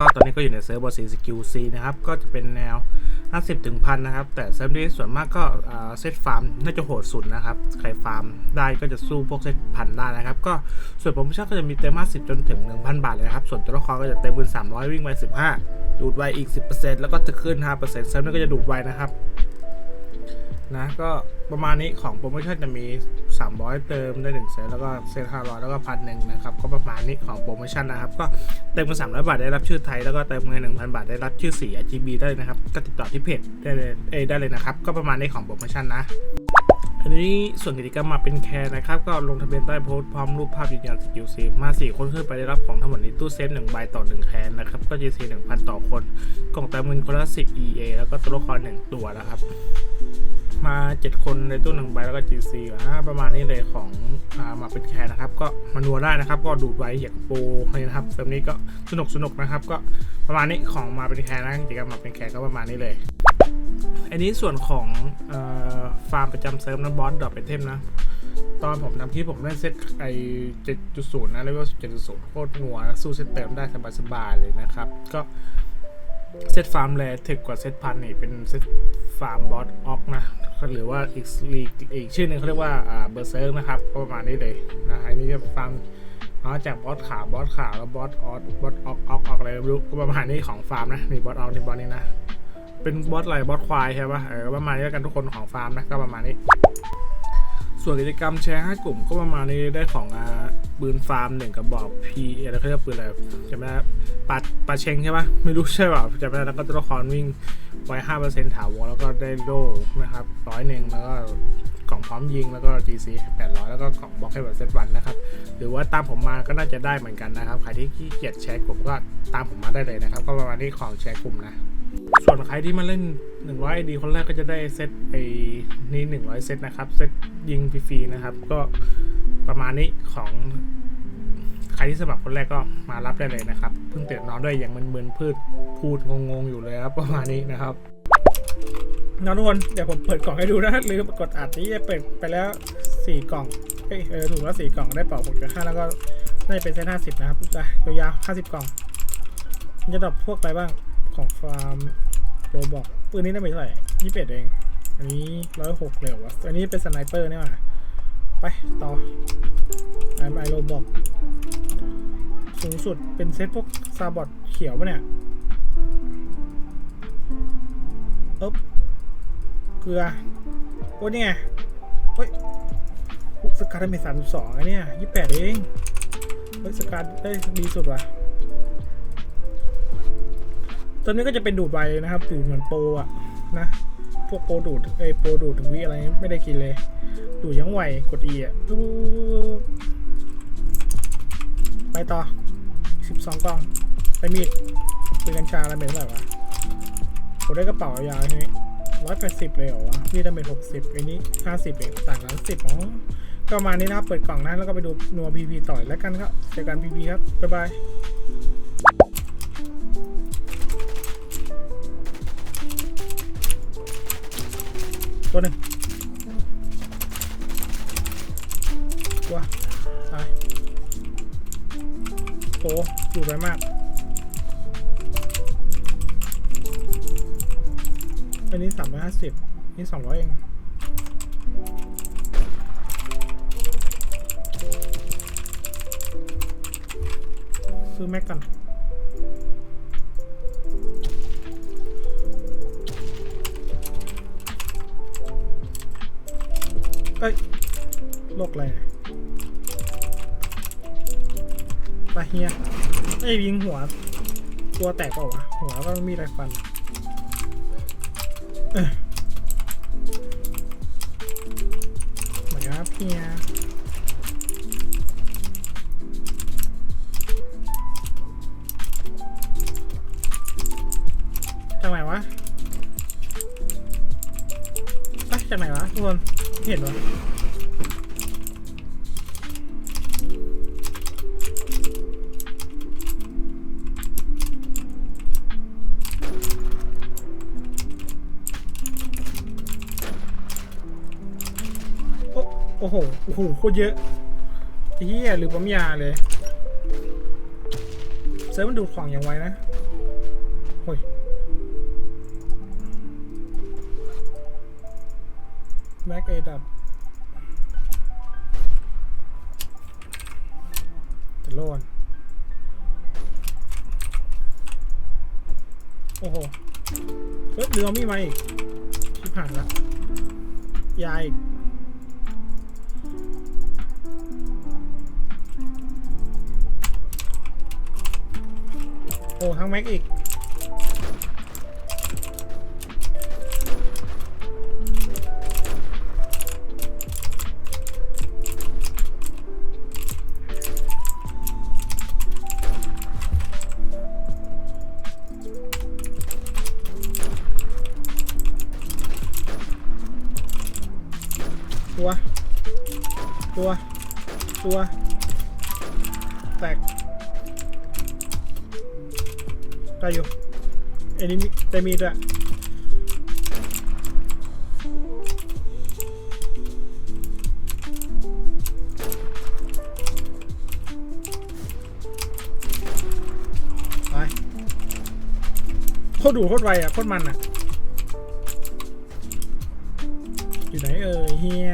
ก็ตอนนี้ก็อยู่ในเซิร์ฟบอสีสกิลซีนะครับ ก็จะเป็นแนว 50ถึงพันนะครับ แต่เซิร์ฟนี้ส่วนมากก็เซตฟาร์มน่าจะโหดสุดนะครับ ใครฟาร์มได้ก็จะสู้พวกเซตพันได้นะครับ ก็ส่วนโปรโมชั่นก็จะมีเต็ม 50 จนถึง 1,000 บาทเลยนะครับ ส่วนตัวละครก็จะเต็มบืน300 วิ่งไว 15 ดูดไวอีก 10%แล้วก็จะขึ้น 5%เซิร์ฟนี้ก็จะดูดไวนะครับ นะก็ประมาณนี้ของโปรโมชั่นจะมี 300 เติมได้1เซตแล้วก็เซต500 แล้วก็พันหนึ่งนะครับ ก็ประมาณนี้ของโปรโมชั่นนะครับ ก็เติมกัน300 บาทได้รับชื่อไทย แล้วก็เติมเงิน1,000 บาทได้รับชื่อสี RGB ได้เลยนะครับ ก็ติดต่อที่เพจได้เลยเอได้เลยนะครับ ก็ประมาณนี้ของโปรโมชั่นนะอันนี้ส่วนกิจกรรมมาเป็นแคร์นะครับ ก็ลงทะเบียนใต้โพสต์พร้อมรูปภาพยืนยันสกิลซีมา 4 คนขึ้นไปได้รับของทั้งหมดนี้ตู้เซฟ1ใบต่อ 1 แคนนะครับ ก็ GC 1,000 ต่อคน กล่องเติมเงินคนละ10 EA แล้วก็ตัวละคร1ตัวนะครับ มา 7 คนในตู้หนึ่งใบแล้วก็ GC อ่าประมาณนี้เลยของอ่ามาเป็นแคร์นะครับ ก็มานัวได้นะครับ ก็ดูดไว้อย่างโปรเลยนะครับเซิร์ฟนี้ก็สนุกสนุกนะครับ ก็ประมาณนี้ของมาเป็นแคร์นะกิจกรรมมาเป็นแคร์ก็ประมาณนี้เลย อันนี้ส่วนของออฟาร์มประจำเซิร์ฟนะบอสดรอปไอเทมนะตอนผมทำคลิปผมได้เซตไอ7.0นะเลเวล7.0โคตรหนัวสู้เซตเติมได้สบายๆเลยนะครับ ก็ เซตฟาร์มแรถึกกว่าเซตพันนี่เป็นเซตฟาร์มบอสออกนะ หรือว่าอีกลีกอีกชื่อหนึงเขาเรียกว่าเบอร์เซิร์กนะครับประมาณนี้เลยนะอันนี้จะฟาร์มอ๋อจากบอสขาวบอสขาวแล้วบอสออสบอสออกออกออกอะไรรู้ก็ประมาณนี้ของฟาร์มนะนี่บอสออกนี่บอสนี่นะเป็นบอสอะไรบอสควายใช่ปะเออประมาณนี้แล้วกันทุกคนของฟาร์มนะก็ประมาณนี้ ส่วนกิจกรรมแชร์ให้กลุ่มก็ประมาณนี้ได้ของอ่าปืนฟาร์มหนึ่งกระบอก P อะไรเขาเรียกปืนอะไรจำไม่ได้ปาปาเชงใช่ปะไม่รู้ใช่เปล่าจำไม่ได้แล้วก็ตัวละครวิ่งไว้ห้าเปอร์เซ็นต์ถาวรแล้วก็ได้โล่นะครับร้อยหนึ่งแล้วก็กล่องพร้อมยิงแล้วก็ GC 800 แล้วก็กล่องบล็อกให้แบบเซตวันนะครับ หรือว่าตามผมมาก็น่าจะได้เหมือนกันนะครับ ใครที่ขี้เกียจแชร์กลุ่มก็ตามผมมาได้เลยนะครับ ก็ประมาณนี้ของแชร์กลุ่มนะ ส่วนใครที่มาเล่น 100 ID คนแรกก็จะได้เซตไอ้นี่100 เซตนะครับ เซตยิงฟรีๆนะครับ ก็ประมาณนี้ของใครที่สมัครคนแรกก็มารับได้เลยนะครับ เพิ่งเตื่นนอนด้วยอยังมึนๆพืดพูดงงๆอยู่เลยครับประมาณนี้นะครับน้องทุกคนเดี๋ยวผมเปิดกล่องให้ดูนะลืมกดอัดนี้เปิดไปแล้ว 4 กล่องเอ้ยเออถูกแล้ว4กล่องได้เป่าหกจุดห้าแล้วก็ได้เป็นเซตห้าสิบนะครับยาวๆห้าสิบกล่องจะดรอปพวกไปบ้าง ของฟาร์มโรบอกปืนนี้ได้ไปเท่าไหร่ยี่สิบเอ็ดเอง อันนี้ร้อยหกเลยวะอันนี้เป็นสไนเปอร์นี่หว่าไป ต่อไอไอโรบอกสูงสุดเป็นเซตพวกซาบอดเขียวปะเนี่ยเอ๊บเกลือโอ้นี่ไงเฮ้ยสกัดได้เป็นสามสองอันเนี้ยยี่สิบแปดเองเฮ้ยสกัดได้ดีสุดว่ะ ตัวนี้ก็จะเป็นดูดไวนะครับดูดเหมือนโปรอะนะ พวกโปรดูดไอยโปรดูดถึงวิอะไรไม่ได้กินเลย ดูดยังไวกด E อะไปต่อ 12กล่อง ไปมีดเป็นกัญชาแล้วเป็นเท่าไหร่วะผมได้กระเป๋ายาวๆทีนี้ร้อยแปดสิบเลยเหรอวะมีดาเมจหกสิบอันนี้ห้าสิบเองต่างกันสิบอ๋อก็ประมาณนี้นะครับเปิดกล่องนะแล้วก็ไปดูนัวพีพีต่อยแล้วกันครับเจอกันพีพีครับ บ๊ายบาย ตัวหนึ่งตัวตายโอ้อยู่ไวมาก อันนี้สามร้อยห้าสิบนี่สองร้อยเองซื้อแม็กกัน โรคอะไรเนี่ยไปเฮียไอ้ยิงหัว ตัวแตกเปล่าวะ หัวก็มีอะไรฟันเหมือนครับเฮียจากไหนวะจากไหนวะทุกคนเห็นวะ โคตรเยอะไอ้เฮียหรือปั๊มยาเลย เซิร์ฟมันดูดของอย่างไวนะอ้ยแม็กเอดับจะโลนโอ้โห เฮ้ยเรือมีมาอีกชิบหายละยายอีก โอ้ทั้งแม็กอีก ตัว ตัว ตัว แตก ได้อยู่เอ็นนี้มีแต่มีด้วยไปโคตรดูโคตรไวอะโคตรมันอะ อยู่ไหนเอ่ยเฮีย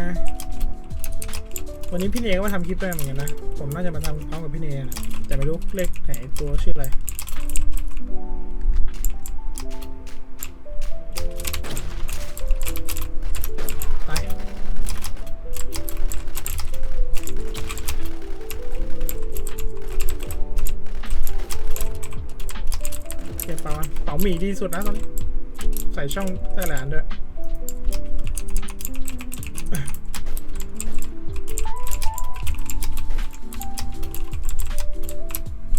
วันนี้พี่เนก็มาทำคลิปด้วยเหมือนกันนะ ผมน่าจะมาทำพร้อมกับพี่เนนะแต่ไม่รู้เลขไหนตัวชื่ออะไร หมี่ดีสุดนะตอนนี้ ใส่ช่องใต้แหลนด้วย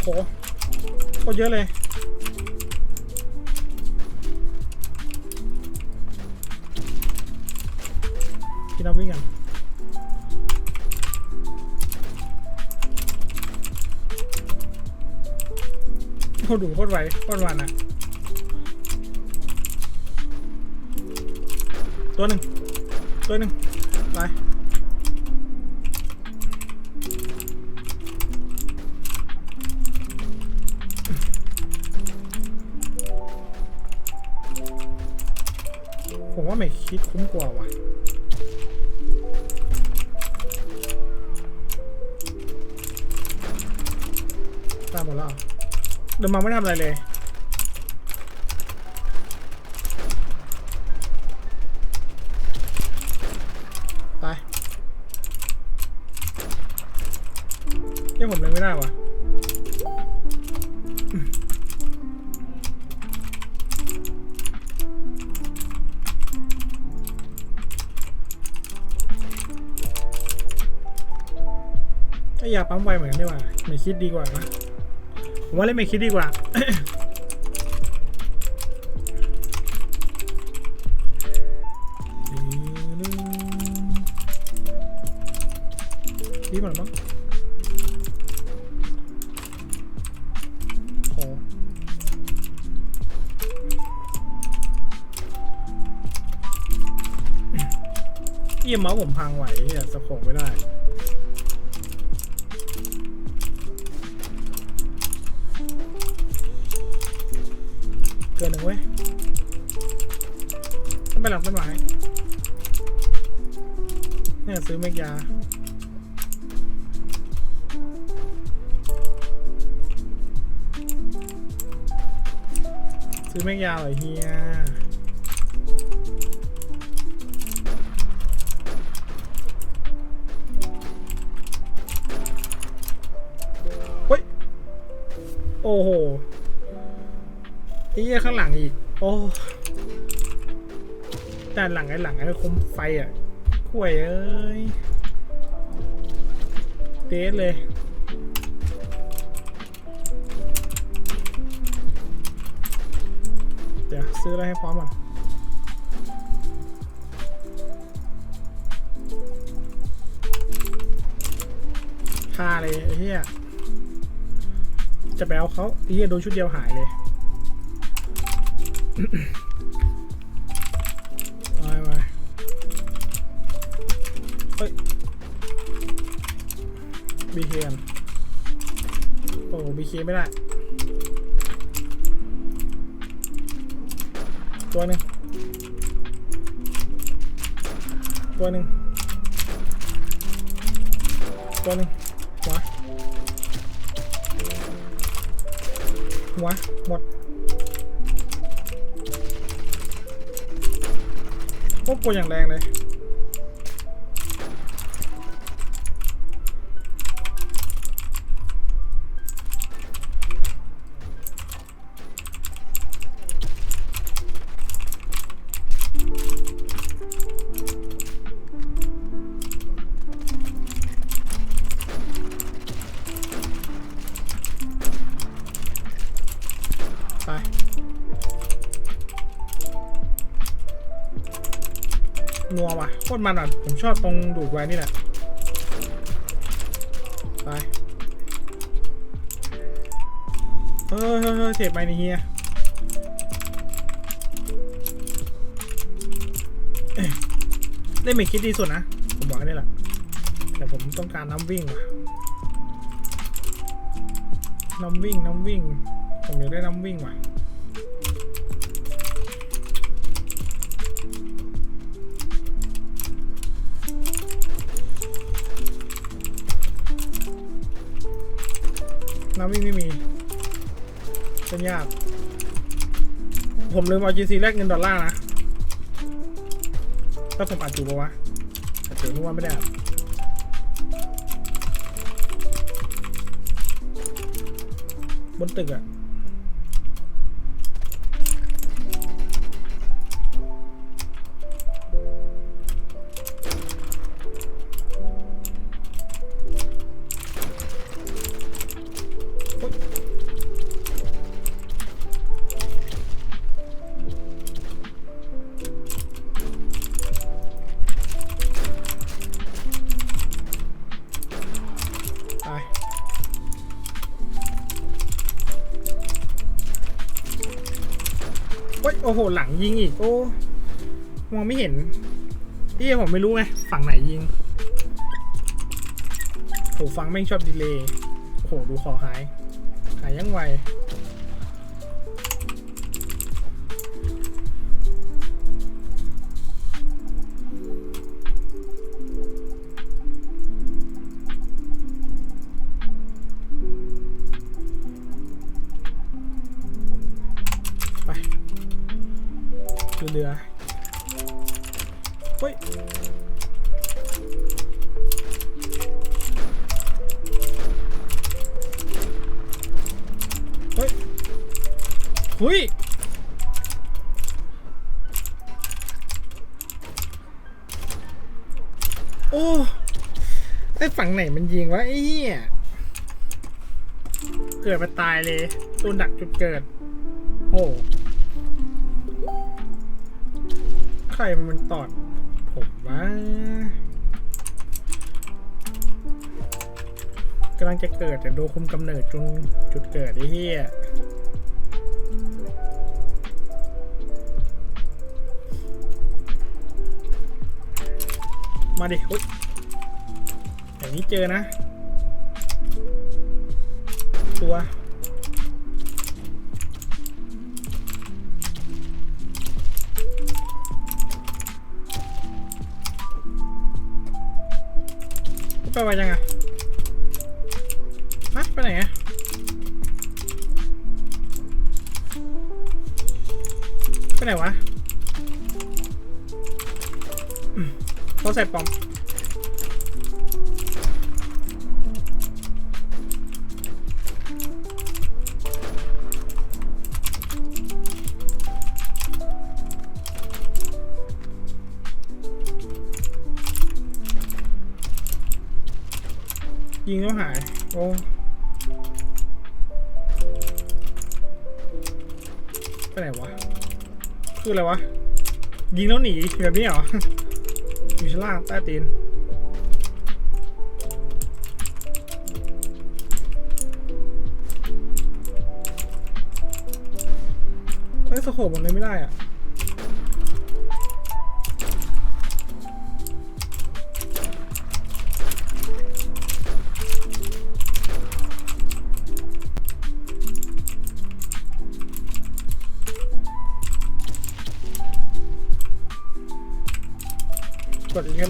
โหโคตรเยอะเลยพี่น้ำวิ่งกันโคตรดูโคตรไวโคตรมันอะ ตัวหนึ่งตัวหนึ่งไปผมว่าไม่คิดคุ้มกว่าว่ะตามหมดแล้วเหรอเดินมาไม่ทำอะไรเลย ยากปั๊มไวเหมือนกันดีกว่าไม่คิดดีกว่านะผมว่าเล่นไม่คิดดีกว่าพี่มันมั้งโอ้เยี่ยมเมาส์ผมพังไหวเนี่ยสะโขกไม่ได้ เกินหนึ่งเว้ยต้องไปหลังต้นไม้เนี่ยซื้อเมกยาซื้อเมกยาเหรอเฮีย เหี้ยข้างหลังอีก โอ้ด้านหลังไอ้หลังไอ้คมไฟอะข่วยเอ้ยเดสเลย เดี๋ยวซื้ออะไรให้พร้อมก่อนค่าเลยไอ้เหี้ยจะไปเอาเขาไอ้เหี้ยโดนชุดเดียวหายเลย ไปไปเฮ้ยบีเคกันโอ้บีเคไม่ได้ ตัวหนึ่งตัวหนึ่งตัวหนึ่งหัวหัวหมด โอ้ปวดอย่างแรงเลย มันอะผมชอบตรงดูดไว้นี่แหละ ไป เฮ้ยเฮ้ยเฮ้ยเจ็บไหมนี่เฮียเอ้ยได้ไม่คิดดีสุดนะ ผมบอกแค่นี้แหละ แต่ผมต้องการน้ำวิ่งว่ะน้ำวิ่งน้ำวิ่ง ผมอยากได้น้ำวิ่งว่ะ น้ำวิ่งไม่มีเป็นยาก ผมลืมเอา GC แลกเงินดอลลาร์นะ ถ้าผมอัดอยู่ปะวะแต่เจอนึกว่าไม่ได้อัดบนตึกอะ โอ้โห หลังยิงอีก โอ้ มองไม่เห็นที่ผมไม่รู้ไง ฝั่งไหนยิงโหฟังแม่งชอบดีเลย์โอ้โหดูคอหาย หายยังไว อ้ ไอ้ฝั่งไหนมันยิงวะไอ้เหี้ย เกิดมาตายเลยโดนดักจุดเกิด โอ้ ใครมันตอด ผมวะกำลังจะเกิดแต่โดนคุมกำเนิดจนจุดเกิดไอ้เหี้ย มาดิอุ๊ยอย่างนี้เจอนะ ตัว ไปไวยังไงฮะไปไหนอะไปไหนวะอืมเขาใส่ปอม ไปไหนวะ คืออะไรวะ ยิงแล้วหนีแบบนี้เหรอ อยู่ชั้นล่างใต้ตีนเฮ้ยสโคบมันเลยไม่ได้อะ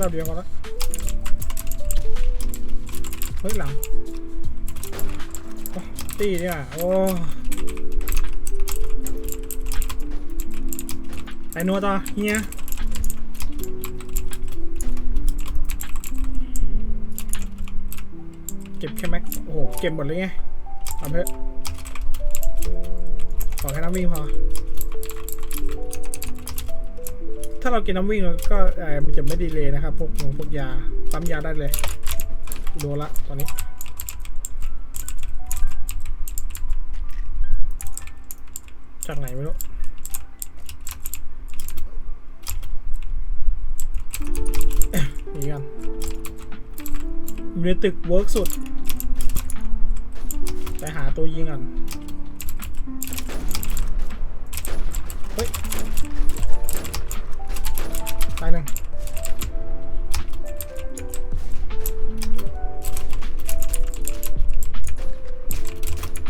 เราเดียวพอละเฮ้ยหลังตีเนี่ยโอ้ไปนัวต่อเฮียเก็บแค่แม็ก โอ้โห เก็บหมดเลยไงเอาเถอะขอแค่น้ำวิ่งพอ ถ้าเรากินน้ำวิ่งก็เออมันจะไม่ดีเลยนะครับ พวกของพวกยาปั๊มยาได้เลยโดละตอนนี้จากไหนไม่รู้นี่กันอยู่ในตึกเวิร์กสุด ไปหาตัวยิงก่อนายหนึ่ง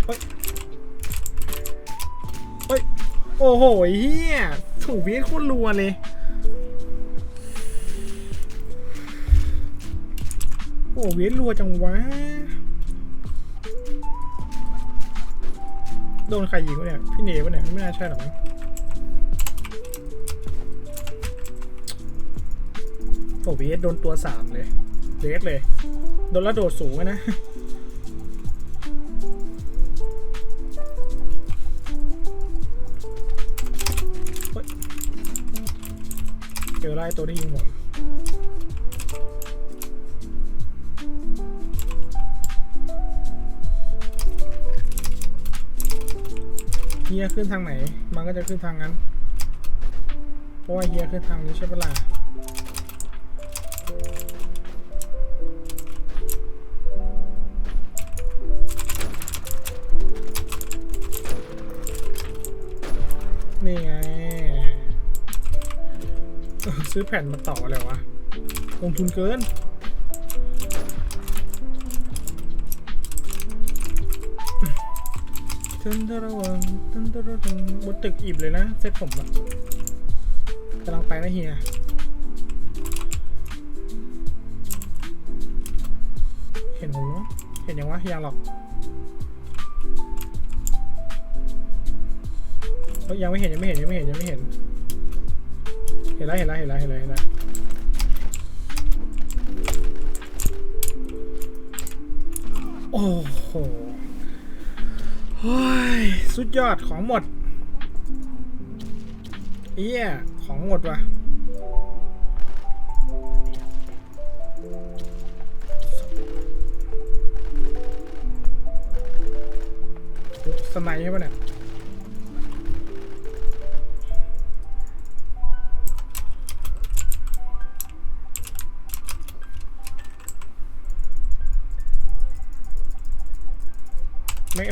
เฮ้ย เฮ้ย โอ้โหเฮียถูกเพีทโคตรรัวเลยโอ้เวียนรัวจังวะ โดนใครยิงวะเนี่ย พี่เนวะเนี่ย ไม่น่าใช่หรอกมั้ง โอ้วีโดนตัวสามเลยเดสเลย โดนแล้วโดดสูงนะเฮ้ยเจอไล่ตัวที่ยิงผมเฮียขึ้นทางไหน มันก็จะขึ้นทางนั้น เพราะว่าเฮียขึ้นทางนี้ใช่ปะล่ะ ซื้อแผ่นมาต่อเลยวะลงทุนเกินทึนทะระวังทึนทะระวังบนตึกอิ่มเลยนะเซ็ตผมอะกำลังไปนะเฮียเห็นผมเห็นยังวะยังหรอกเฮ้ยยังไม่เห็นยังไม่เห็นยังไม่เห็นยังไม่เห็น เห็นแล้วเห็นแล้วเห็นแล้วเห็นแล้วเห็นแล้วโอ้โหเฮ้ยสุดยอดของหมดเอี้ยของหมดว่ะสไนด์ใช่ปะเนี่ย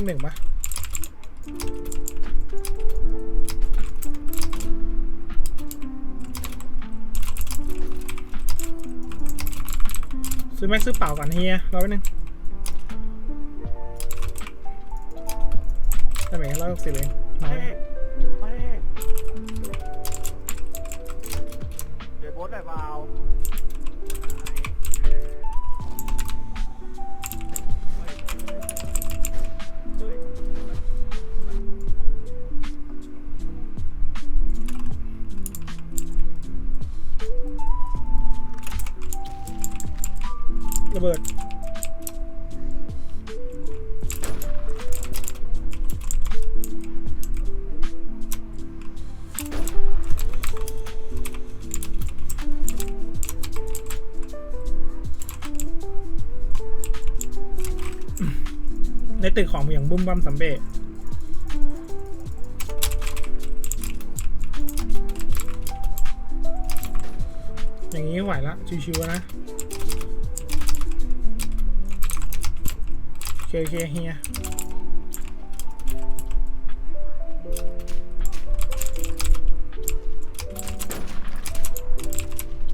แม็กเอ็มหนึ่งปะซื้อแม็กซื้อเปล่าก่อนเฮียรอแป๊บนึงได้ไหมร้อยหกสิบเอง ตึกของอย่างบุ้มบัมสัมเบะอย่างนี้ไหวละชิวๆนะโอเคโอเคเฮีย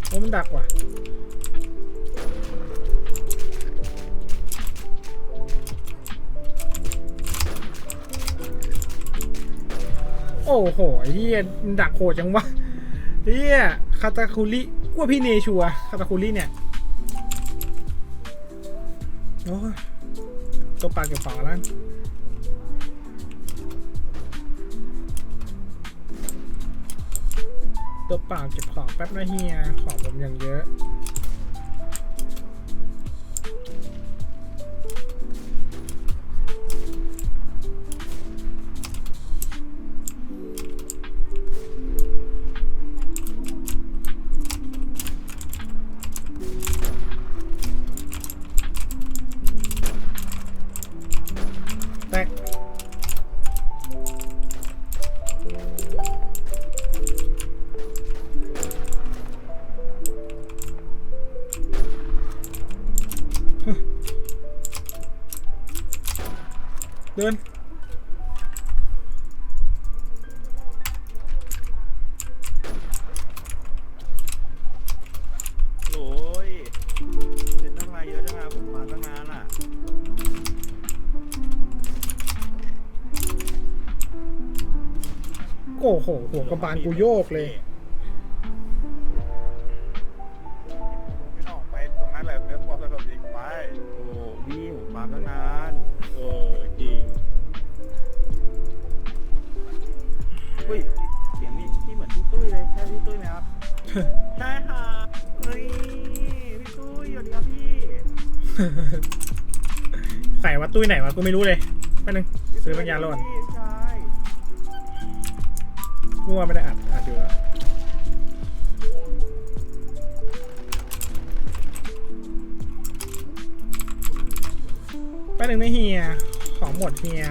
โอ้มันดักว่ะ โอ้โหเฮียมันดักโหดจังวะเฮียคาตาคุริกลัวพี่เนชัวคาตาคุรี่เนี่ยโอ้ยตัวปากเก็บฝาแล้วตัวเปล่าเก็บของแป๊บนะเฮียของผมอย่างเยอะ หหัวกระบาลกูโยกเลย ไม่ต้องออกไปตรงนั้นแหละเดี๋ยวพอสลบอีกไป โอ้พี่ผมมาตั้งนานโอ้จริงอุ้ยเสียงนี่พี่เหมือนพี่ตุ้ยเลยใช่พี่ตุ้ยไหมครับ ใช่ค่ะเฮ้ยพี่ตุ้ยสวัสดีครับพี่ใส่ว่าตุ้ยไหนวะกูไม่รู้เลยแป๊บนึงซื้อปัญญาโลดพี่ ชายกูว่าไม่ได้อัดอัดอยู่แล้วแป๊บนึงนะเฮีย ของหมดเฮีย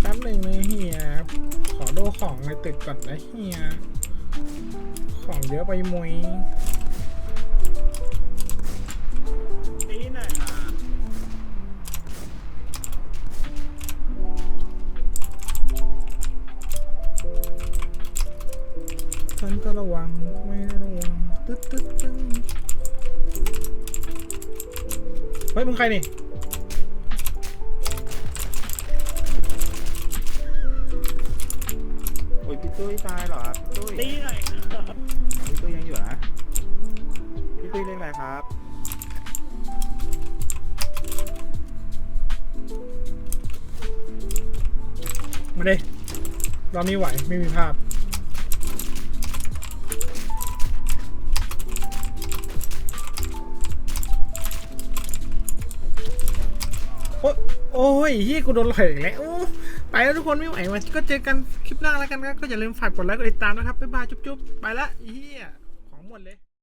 แป๊บหนึ่งนะเฮีย ขอดูของในตึกก่อนนะเฮีย ของเยอะไปมุย เฮ้ยมึงใครนี่โอ้ยพี่ตุ้ยตายเหรอครับพี่ตุ้ยตีหน่อยพี่ตุ้ยยังอยู่นะพี่ตุ้ยเรียกอะไรครับมาดิรอบนี้ไหวไม่มีภาพ โอ้ยยี่กูโดนหลอกอีกแล้วโอ้ไปแล้วทุกคนไม่ไหวว่ะก็เจอกันคลิปหน้าแล้วกันครับก็อย่าลืมฝากกดไลค์กดติดตามนะครับบ๊ายบายจุ๊บๆไปละเฮียของหมดเลย